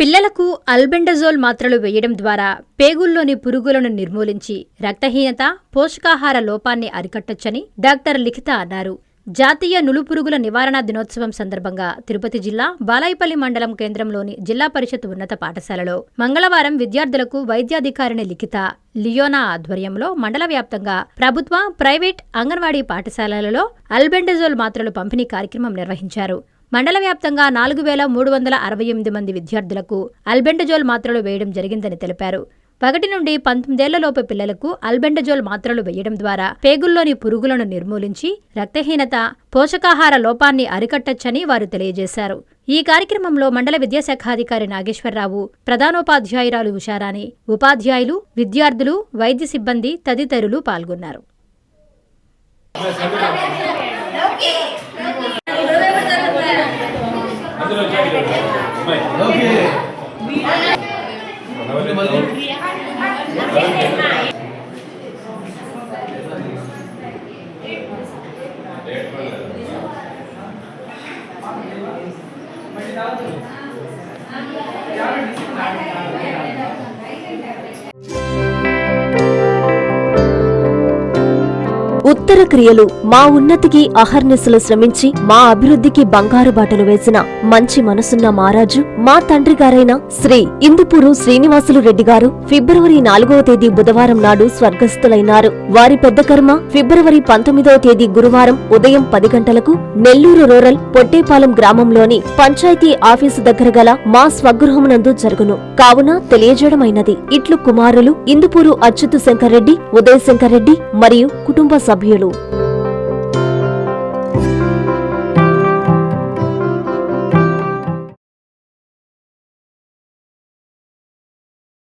పిల్లలకు అల్బెండజోల్ మాత్రలు వేయడం ద్వారా పేగుల్లోని పురుగులను నిర్మూలించి రక్తహీనత పోషకాహార లోపాన్ని అరికట్టొచ్చని డాక్టర్ లిఖిత అన్నారు. జాతీయ నులుపురుగుల నివారణ దినోత్సవం సందర్భంగా తిరుపతి జిల్లా బాలాయిపల్లి మండలం కేంద్రంలోని జిల్లా పరిషత్ ఉన్నత పాఠశాలలో మంగళవారం విద్యార్థులకు వైద్యాధికారిని లిఖిత లియోనా ఆధ్వర్యంలో మండల వ్యాప్తంగా ప్రభుత్వ ప్రైవేట్ అంగన్వాడీ పాఠశాలలలో అల్బెండజోల్ మాత్రలు పంపిణీ కార్యక్రమం నిర్వహించారు. మండల వ్యాప్తంగా నాలుగు వేల మూడు వందల అరవై ఎనిమిది మంది విద్యార్థులకు అల్బెండజోల్ మాత్రలు వేయడం జరిగిందని తెలిపారు. ఒకటి నుండి పంతొమ్మిదేళ్ళలోపు పిల్లలకు అల్బెండజోల్ మాత్రలు వేయడం ద్వారా పేగుల్లోని పురుగులను నిర్మూలించి రక్తహీనత పోషకాహార లోపాన్ని అరికట్టచ్చని వారు తెలియజేశారు. ఈ కార్యక్రమంలో మండల విద్యాశాఖాధికారి నాగేశ్వరరావు ప్రధానోపాధ్యాయురాలు ఉషారాణి ఉపాధ్యాయులు విద్యార్థులు వైద్య సిబ్బంది తదితరులు పాల్గొన్నారు. Okay. ఇతర క్రియలు మా ఉన్నతికి అహర్నిశలు శ్రమించి మా అభివృద్ధికి బంగారు బాటలు వేసిన మంచి మనసున్న మహారాజు మా తండ్రి గారైన శ్రీ ఇందుపూరు శ్రీనివాసులు రెడ్డి గారు ఫిబ్రవరి నాలుగవ తేదీ బుధవారం నాడు స్వర్గస్థులైనారు. వారి పెద్ద కర్మ ఫిబ్రవరి పంతొమ్మిదవ తేదీ గురువారం ఉదయం పది గంటలకు నెల్లూరు రూరల్ పొట్టేపాలెం గ్రామంలోని పంచాయతీ ఆఫీసు దగ్గర గల మా స్వగృహమునందు జరుగును. కావున తెలియజేయడమైనది. ఇట్లు కుమారులు ఇందుపూరు అచ్యుత్ శంకర్రెడ్డి ఉదయ్ శంకర్రెడ్డి మరియు కుటుంబ సభ్యులు. ధన్యవాదాలు